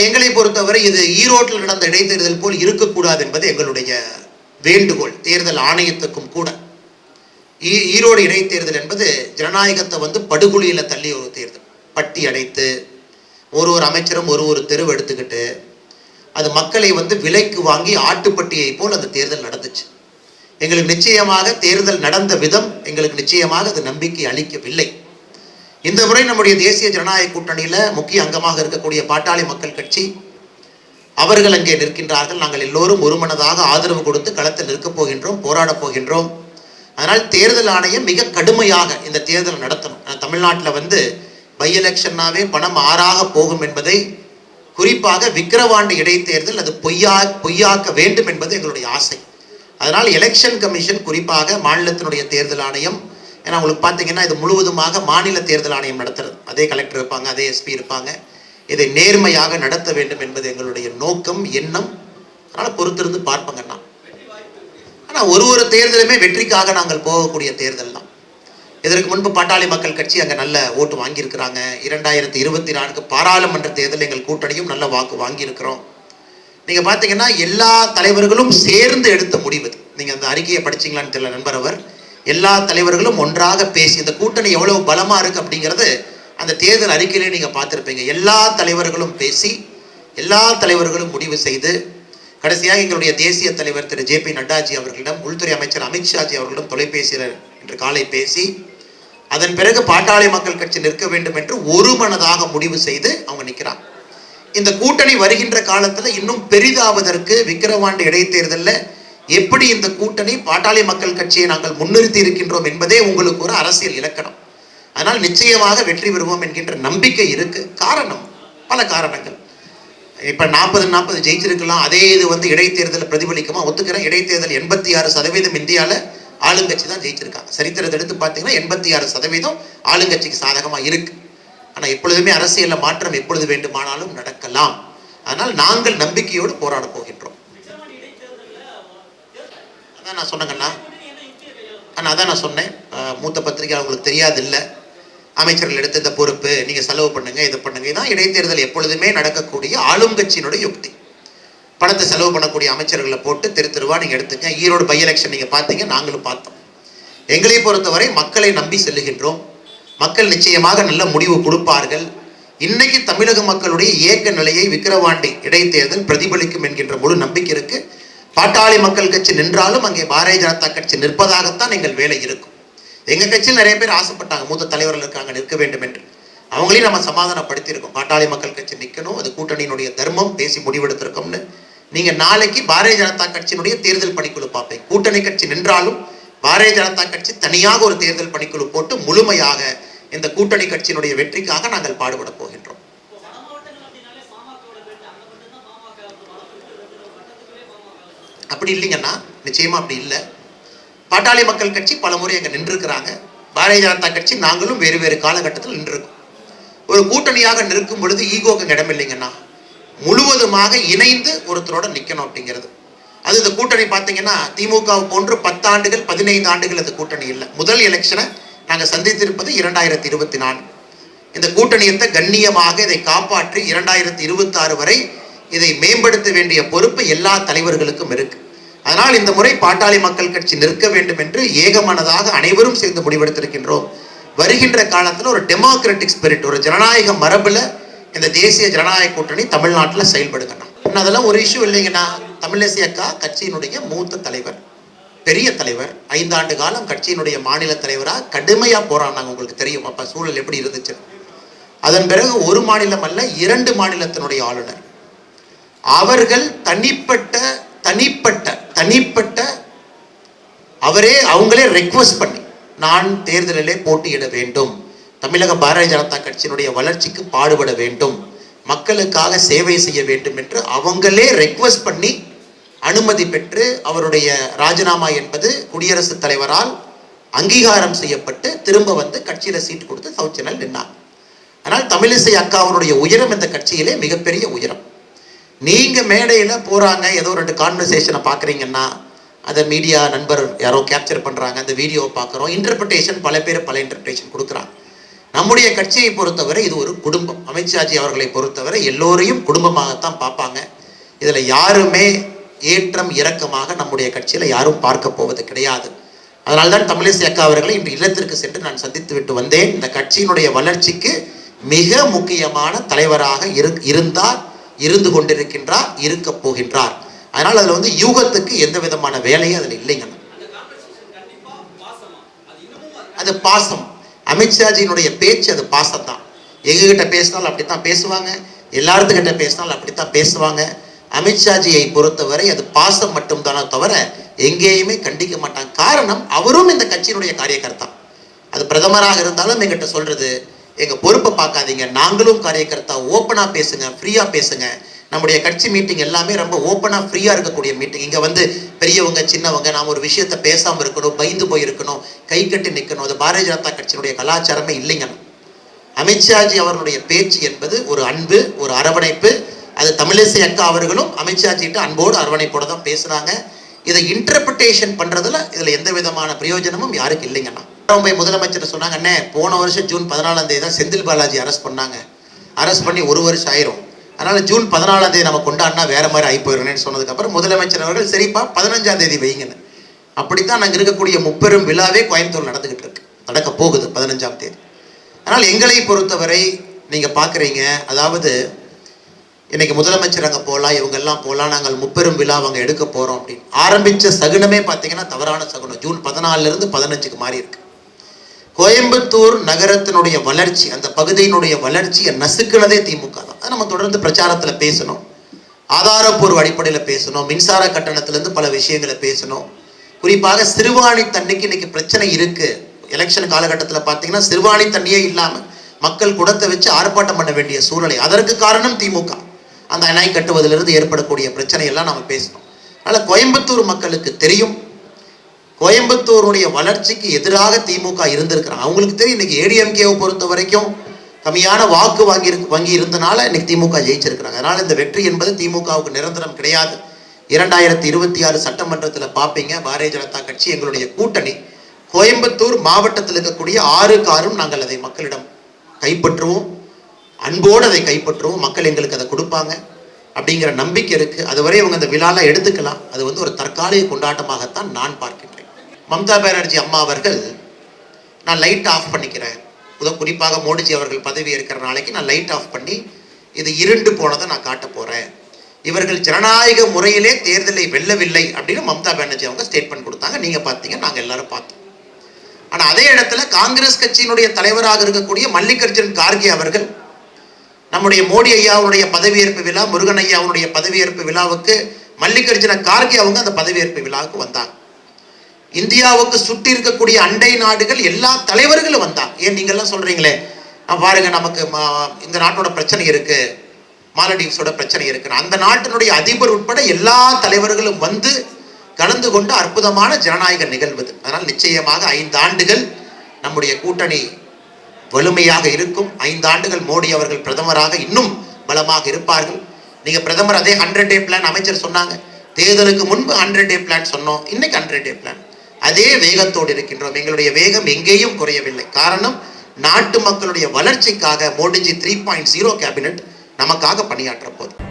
ஆனால் எங்களை பொறுத்தவரை இது ஈரோட்டில் நடந்த இடைத்தேர்தல் போல் இருக்கக்கூடாது என்பது எங்களுடைய வேண்டுகோள் தேர்தல் ஆணையத்துக்கும் கூட. ஈ ஈரோடு இடைத்தேர்தல் என்பது ஜனநாயகத்தை வந்து படுகொலியில் தள்ளி ஒரு தேர்தல். பட்டி அடைத்து ஒரு ஒரு அமைச்சரும் ஒரு ஒரு தெருவு எடுத்துக்கிட்டு அது மக்களை வந்து விலைக்கு வாங்கி ஆட்டுப்பட்டியை போல் அந்த தேர்தல் நடந்துச்சு. எங்களுக்கு நிச்சயமாக தேர்தல் நடந்த விதம் எங்களுக்கு நிச்சயமாக அது நம்பிக்கை அளிக்கவில்லை. இந்த முறை நம்முடைய தேசிய ஜனநாயக கூட்டணியில் முக்கிய அங்கமாக இருக்கக்கூடிய பாட்டாளி மக்கள் கட்சி அவர்கள் அங்கே நிற்கின்றார்கள். நாங்கள் எல்லோரும் ஒருமனதாக ஆதரவு கொடுத்து களத்தில் நிற்கப் போகின்றோம் போராடப் போகின்றோம். அதனால் தேர்தல் ஆணையம் மிக கடுமையாக இந்த தேர்தலை நடத்தணும். தமிழ்நாட்டில் வந்து பை எலெக்ஷன்னாவே பணம் ஆறாக போகும் என்பதை குறிப்பாக விக்கிரவாண்டி இடைத்தேர்தல் அது பொய்யா பொய்யாக்க வேண்டும் என்பது எங்களுடைய ஆசை. அதனால் எலெக்ஷன் கமிஷன் குறிப்பாக மாநிலத்தினுடைய தேர்தல் ஆணையம் ஏன்னா உங்களுக்கு பார்த்தீங்கன்னா இது முழுவதுமாக மாநில தேர்தல் ஆணையம் நடத்துறது. அதே கலெக்டர் இருப்பாங்க அதே எஸ்பி இருப்பாங்க. இதை நேர்மையாக நடத்த வேண்டும் என்பது எங்களுடைய நோக்கம் எண்ணம். அதனால் பொறுத்திருந்து பார்ப்பங்கண்ணா ஆனால் ஒரு ஒரு தேர்தலுமே வெற்றிக்காக நாங்கள் போகக்கூடிய தேர்தல் தான். இதற்கு முன்பு பாட்டாளி மக்கள் கட்சி அங்கே நல்ல ஓட்டு வாங்கியிருக்கிறாங்க. இரண்டாயிரத்தி இருபத்தி நான்கு பாராளுமன்ற தேர்தல் எங்கள் கூட்டணியும் நல்ல வாக்கு வாங்கியிருக்கிறோம். நீங்கள் பார்த்தீங்கன்னா எல்லா தலைவர்களும் சேர்ந்து எடுத்த முடிவு நீங்கள் அந்த அறிக்கையை படிச்சீங்களான்னு தெரியல நண்பர் அவர் எல்லா தலைவர்களும் ஒன்றாக பேசி இந்த கூட்டணி எவ்வளவு பலமாக இருக்குது அப்படிங்கிறது அந்த தேர்தல் அறிக்கையிலே நீங்கள் பார்த்துருப்பீங்க. எல்லா தலைவர்களும் பேசி எல்லா தலைவர்களும் முடிவு செய்து கடைசியாக எங்களுடைய தேசிய தலைவர் திரு. ஜே. பி. நட்டாஜி அவர்களிடம் உள்துறை அமைச்சர் அமித்ஷாஜி அவர்களிடம் தொலைபேசியில் இன்று காலை பேசி அதன் பிறகு பாட்டாளி மக்கள் கட்சி நிற்க வேண்டும் என்று ஒரு மனதாக முடிவு செய்து அவங்க நிற்கிறாங்க இந்த கூட்டணி வருகின்ற காலத்தில் இன்னும் பெரிதாவதற்கு விக்கிரவாண்டி இடைத்தேர்தலில் எப்படி இந்த கூட்டணி பாட்டாளி மக்கள் கட்சியை நாங்கள் முன்னிறுத்தி இருக்கின்றோம் என்பதே உங்களுக்கு ஒரு அரசியல் இலக்கணம். அதனால் நிச்சயமாக வெற்றி பெறுவோம் என்கின்ற நம்பிக்கை இருக்கு. காரணம் பல காரணங்கள். இப்ப நாற்பது நாற்பது ஜெயிச்சிருக்கலாம் அதே இது வந்து இடைத்தேர்தல் பிரதிபலிக்குமா? ஒத்துக்கிறேன். இடைத்தேர்தல் எண்பத்தி ஆறு சதவீதம் இந்தியால ஆளுங்கட்சி தான் ஜெயிச்சிருக்காங்க சரித்திரத்தை எடுத்து பார்த்தீங்கன்னா எண்பத்தி ஆறு சதவீதம் ஆளுங்கட்சிக்கு சாதகமா இருக்கு. ஆனா எப்பொழுதுமே அரசியலில் மாற்றம் எப்பொழுது வேண்டுமானாலும் நடக்கலாம். அதனால் நாங்கள் நம்பிக்கையோடு போராட போகின்றோம். அதான் நான் சொன்னேங்கண்ணா அண்ணா அதான் நான் சொன்னேன். மூத்த பத்திரிகை உங்களுக்கு தெரியாது இல்லை அமைச்சர்கள் எடுத்த இந்த பொறுப்பு நீங்கள் செலவு பண்ணுங்கள் இதை பண்ணுங்க இதான் இடைத்தேர்தல் எப்பொழுதுமே நடக்கக்கூடிய ஆளும் கட்சியினுடைய யுக்தி. பணத்தை செலவு பண்ணக்கூடிய அமைச்சர்களை போட்டு தெரு தெருவா நீங்கள் எடுத்துங்க. ஈரோடு பை எலெக்ஷன் நீங்கள் பார்த்தீங்க நாங்களும் பார்த்தோம். எங்களை பொறுத்தவரை மக்களை நம்பி செல்லுகின்றோம். மக்கள் நிச்சயமாக நல்ல முடிவு கொடுப்பார்கள். இன்னைக்கு தமிழக மக்களுடைய ஏக்க நிலையை விக்கிரவாண்டி இடைத்தேர்தல் பிரதிபலிக்கும் என்கின்ற முழு நம்பிக்கை இருக்குது பாட்டாளி மக்கள் கட்சி நின்றாலும் அங்கே பாரதிய ஜனதா கட்சி நிற்பதாகத்தான் எங்கள் வேலை இருக்கும். எங்க கட்சியில் நிறைய பேர் ஆசைப்பட்டாங்க மூத்த தலைவர்கள் இருக்காங்க நிற்க வேண்டும் என்று. அவங்களையும் நம்ம சமாதானப்படுத்தியிருக்கோம். பாட்டாளி மக்கள் கட்சி நிற்கணும் அது கூட்டணியினுடைய தர்மம் பேசி முடிவெடுத்திருக்கோம்னு. நீங்க நாளைக்கு பாரதிய ஜனதா கட்சியினுடைய தேர்தல் பணிக்குழு பார்ப்பேன். கூட்டணி கட்சி நின்றாலும் பாரதிய ஜனதா கட்சி தனியாக ஒரு தேர்தல் பணிக்குழு போட்டு முழுமையாக இந்த கூட்டணி கட்சியினுடைய வெற்றிக்காக நாங்கள் பாடுபட போகின்றோம். அப்படி இல்லைங்கன்னா நிச்சயமா அப்படி இல்லை. பாட்டாளி மக்கள் கட்சி பல முறை அங்கே நின்றுருக்கிறாங்க. பாரதிய ஜனதா கட்சி நாங்களும் வேறு வேறு காலகட்டத்தில் நின்றுருக்கோம். ஒரு கூட்டணியாக நிற்கும் பொழுது ஈகோக்கு இடம் இல்லைங்கண்ணா முழுவதுமாக இணைந்து ஒருத்தரோட நிற்கணும் அப்படிங்கிறது. அது இந்த கூட்டணி பார்த்தீங்கன்னா திமுக போன்று பத்தாண்டுகள் பதினைந்து ஆண்டுகள் அந்த கூட்டணி இல்லை. முதல் எலெக்ஷனை நாங்கள் சந்தித்திருப்பது இரண்டாயிரத்தி இருபத்தி நான்கு. இந்த கூட்டணியத்தை கண்ணியமாக இதை காப்பாற்றி இரண்டாயிரத்தி இருபத்தி ஆறு வரை இதை மேம்படுத்த வேண்டிய பொறுப்பு எல்லா தலைவர்களுக்கும் இருக்கு. அதனால் இந்த முறை பாட்டாளி மக்கள் கட்சி நிற்க வேண்டும் என்று ஏகமனதாக அனைவரும் சேர்ந்து முடிவெடுத்திருக்கின்றோம். வருகின்ற காலத்தில் ஒரு டெமோக்ராட்டிக் ஸ்பிரிட் ஒரு ஜனநாயக மரபில் இந்த தேசிய ஜனநாயக கூட்டணி தமிழ்நாட்டில் செயல்படுத்தணும். அதெல்லாம் ஒரு இஷ்யூ இல்லைங்கன்னா தமிழிசை அக்கா கட்சியினுடைய மூத்த தலைவர் பெரிய தலைவர் ஐந்தாண்டு காலம் கட்சியினுடைய மாநில தலைவராக கடுமையாக போராடினாங்க. உங்களுக்கு தெரியும். அப்போ சூழல் எப்படி இருந்துச்சு? அதன் பிறகு ஒரு மாநிலம் அல்ல இரண்டு மாநிலத்தினுடைய ஆளுநர். அவர்கள் தனிப்பட்ட தனிப்பட்ட தனிப்பட்ட அவரே அவங்களே ரெக்வஸ்ட் பண்ணி நான் தேர்தலிலே போட்டியிட வேண்டும். தமிழக பாரதிய ஜனதா கட்சியினுடைய வளர்ச்சிக்கு பாடுபட வேண்டும். மக்களுக்காக சேவை செய்ய வேண்டும் என்று அவங்களே ரெக்வஸ்ட் பண்ணி அனுமதி பெற்று அவருடைய ராஜினாமா என்பது குடியரசுத் தலைவரால் அங்கீகாரம் செய்யப்பட்டு திரும்ப வந்து கட்சியில் சீட் கொடுத்து சவுச்சனல் நின்றார் ஆனால் தமிழிசை அக்கா அவருடைய உயரம் இந்த கட்சியிலே மிகப்பெரிய உயரம். நீங்கள் மேடையில் போகிறாங்க ஏதோ ரெண்டு கான்வர்சேஷனை பார்க்குறீங்கன்னா அதை மீடியா நண்பர் யாரோ கேப்சர் பண்ணுறாங்க அந்த வீடியோவை பார்க்குறோம் இன்டர்பிரிட்டேஷன் பல பேர் பல இன்டர்பிரிட்டேஷன் கொடுக்குறாங்க. நம்முடைய கட்சியை பொறுத்தவரை இது ஒரு குடும்பம். அமித்ஷாஜி அவர்களை பொறுத்தவரை எல்லோரையும் குடும்பமாகத்தான் பார்ப்பாங்க. இதில் யாருமே ஏற்றம் இறக்கமாக நம்முடைய கட்சியில் யாரும் பார்க்க போவது கிடையாது. அதனால்தான் தமிழிசை அக்கா அவர்களை இன்று இல்லத்திற்கு சென்று நான் சந்தித்து விட்டு வந்தேன். இந்த கட்சியினுடைய வளர்ச்சிக்கு மிக முக்கியமான தலைவராக இரு இருந்தார் இருந்து கொண்டிருக்கின்றார் இருக்க போகின்றார். அதனால் அதில் வந்து யூகத்துக்கு எந்த விதமான வேலையும் அதில் இல்லைங்க. அது பாசம். அமித்ஷாஜியினுடைய பேச்சு அது பாசம் தான் எங்ககிட்ட பேசினாலும் அப்படித்தான் பேசுவாங்க. எல்லாத்துக்கிட்ட பேசினாலும் அப்படித்தான் பேசுவாங்க. அமித்ஷாஜியை பொறுத்தவரை அது பாசம் மட்டும்தானே தவிர எங்கேயுமே கண்டிக்க மாட்டாங்க. காரணம் அவரும் இந்த கட்சியினுடைய காரியகர்த்தா அது பிரதமராக இருந்தாலும் எங்கிட்ட சொல்றது எங்க பொறுப்பை பார்க்காதீங்க. நாங்களும் காரியக்கர்த்தா ஓப்பனா பேசுங்க ஃப்ரீயா பேசுங்க. நம்முடைய கட்சி மீட்டிங் எல்லாமே ரொம்ப ஓப்பனாக ஃப்ரீயாக இருக்கக்கூடிய மீட்டிங் இங்கே வந்து பெரியவங்க சின்னவங்க நாம் ஒரு விஷயத்த பேசாமல் இருக்கணும் பயந்து போயிருக்கணும் கை கட்டி நிற்கணும் அது பாரதிய ஜனதா கட்சியினுடைய கலாச்சாரமே இல்லைங்க. அமித்ஷாஜி அவர்களுடைய பேச்சு என்பது ஒரு அன்பு ஒரு அரவணைப்பு. அது தமிழிசை அக்கா அவர்களும் அமித்ஷாஜிட்ட அன்போடு அரவணைப்போட தான் பேசுகிறாங்க இதை இன்டர்பிரிட்டேஷன் பண்ணுறதுல இதில் எந்த விதமான பிரயோஜனமும் யாருக்கு இல்லைங்கண்ணா. போய் முதலமைச்சர் சொன்னாங்க அண்ணே போன வருஷம் ஜூன் பதினாலாம் தேதி தான் செந்தில் பாலாஜி அரெஸ்ட் பண்ணாங்க. அரெஸ்ட் பண்ணி ஒரு வருஷம் ஆயிரும். அதனால ஜூன் பதினாலாம் தேதி நம்ம கொண்டாடினா வேற மாதிரி ஆகி போயிடணும்னு சொன்னதுக்கப்புறம் முதலமைச்சர் அவர்கள் சரிப்பா பதினஞ்சாம் தேதி வைங்கன்னு அப்படித்தான் நாங்கள் இருக்கக்கூடிய முப்பெரும் விழாவே கோயம்புத்தூர் நடந்துகிட்டு இருக்கு. நடக்க போகுது பதினஞ்சாம் தேதி. ஆனால் எங்களை பொறுத்தவரை நீங்கள் பார்க்குறீங்க அதாவது இன்னைக்கு முதலமைச்சர் அங்கே போகலாம் இவங்கெல்லாம் போகலாம் நாங்கள் முப்பெரும் விழா அவங்க எடுக்க போகிறோம் அப்படின்னு. ஆரம்பித்த சகுனமே பார்த்தீங்கன்னா தவறான சகுனம். ஜூன் பதினாலிருந்து பதினஞ்சுக்கு மாறி இருக்கு. கோயம்புத்தூர் நகரத்தினுடைய வளர்ச்சி அந்த பகுதியினுடைய வளர்ச்சியை நசுக்குனதே திமுக தான். அதை நம்ம தொடர்ந்து பிரச்சாரத்தில் பேசணும். ஆதாரப்பூர்வ அடிப்படையில் பேசணும். மின்சார கட்டணத்திலேருந்து பல விஷயங்களை பேசணும். குறிப்பாக சிறுவாணி தண்ணிக்கு இன்னைக்கு பிரச்சனை இருக்குது எலெக்ஷன் காலகட்டத்தில் பார்த்தீங்கன்னா சிறுவாணி தண்ணியே இல்லாமல் மக்கள் குடத்தை வச்சு ஆர்ப்பாட்டம் பண்ண வேண்டிய சூழ்நிலை. அதற்கு காரணம் திமுக. அந்த அணை கட்டுவதிலிருந்து ஏற்படக்கூடிய பிரச்சனையெல்லாம் நம்ம பேசணும். அதனால் கோயம்புத்தூர் மக்களுக்கு தெரியும். கோயம்புத்தூருடைய வளர்ச்சிக்கு எதிராக திமுக இருந்திருக்கிறாங்க. அவங்களுக்கு தெரியும் இன்னைக்கு ஏடிஎம்கேவை பொறுத்த வரைக்கும் கம்மியான வாக்கு வாங்கி இருக்கு வாங்கி இருந்தனால இன்னைக்கு திமுக ஜெயிச்சிருக்கிறாங்க. அதனால இந்த வெற்றி என்பது திமுகவுக்கு நிரந்தரம் கிடையாது. இரண்டாயிரத்தி இருபத்தி ஆறு சட்டமன்றத்தில் பார்ப்பீங்க பாரதிய ஜனதா கட்சி எங்களுடைய கூட்டணி. கோயம்புத்தூர் மாவட்டத்தில் இருக்கக்கூடிய ஆறு காரும் நாங்கள் அதை மக்களிடம் கைப்பற்றுவோம். அன்போடு அதை கைப்பற்றுவோம். மக்கள் எங்களுக்கு அதை கொடுப்பாங்க. அப்படிங்கிற நம்பிக்கை இருக்குது அதுவரை அவங்க அந்த விழாலாம் எடுத்துக்கலாம். அது வந்து ஒரு தற்காலிக கொண்டாட்டமாகத்தான் நான் பார்க்கின்றேன். மம்தா பானர்ஜி அம்மா அவர்கள் நான் லைட் ஆஃப் பண்ணிக்கிறேன். உதவ குறிப்பாக மோடிஜி அவர்கள் பதவி இருக்கிற நாளைக்கு நான் லைட் ஆஃப் பண்ணி இது இருண்டு போனதை நான் காட்ட போகிறேன் இவர்கள் ஜனநாயக முறையிலே தேர்தலை வெல்லவில்லை அப்படின்னு மம்தா பானர்ஜி அவங்க ஸ்டேட்மெண்ட் கொடுத்தாங்க. நீங்கள் பார்த்தீங்க நாங்கள் எல்லாரும் பார்த்தோம். ஆனால் அதே இடத்துல காங்கிரஸ் கட்சியினுடைய தலைவராக இருக்கக்கூடிய மல்லிகார்ஜுன் கார்கே அவர்கள் நம்முடைய மோடி ஐயாவுடைய பதவியேற்பு விழா முருகன் ஐயாவுடைய பதவியேற்பு விழாவுக்கு மல்லிகார்ஜுன கார்கே அவங்க அந்த பதவியேற்பு விழாவுக்கு வந்தாங்க. இந்தியாவுக்கு சுற்றி இருக்கக்கூடிய அண்டை நாடுகள் எல்லா தலைவர்களும் வந்தாங்க. ஏன் நீங்கள்லாம் சொல்கிறீங்களே பாருங்க நமக்கு இந்த நாட்டோட பிரச்சனை இருக்கு. மாலடீவ்ஸோட பிரச்சனை இருக்கு அந்த நாட்டினுடைய அதிபர் உட்பட எல்லா தலைவர்களும் வந்து கலந்து கொண்டு அற்புதமான ஜனநாயக நிகழ்வு அதனால் நிச்சயமாக ஐந்து ஆண்டுகள் நம்முடைய கூட்டணி வலிமையாக இருக்கும். ஐந்து ஆண்டுகள் மோடி அவர்கள் பிரதமராக இன்னும் பலமாக இருப்பார்கள். நீங்க பிரதமர் அதே ஹண்ட்ரட் டே பிளான் அமைச்சர் சொன்னாங்க. தேர்தலுக்கு முன்பு ஹண்ட்ரட் டே பிளான் சொன்னோம். இன்னைக்கு ஹண்ட்ரட் டே பிளான் அதே வேகத்தோடு இருக்கின்றோம். எங்களுடைய வேகம் எங்கேயும் குறையவில்லை. காரணம் நாட்டு மக்களுடைய வளர்ச்சிக்காக Modi ji three point zero cabinet நமக்காக பணியாற்ற போகுது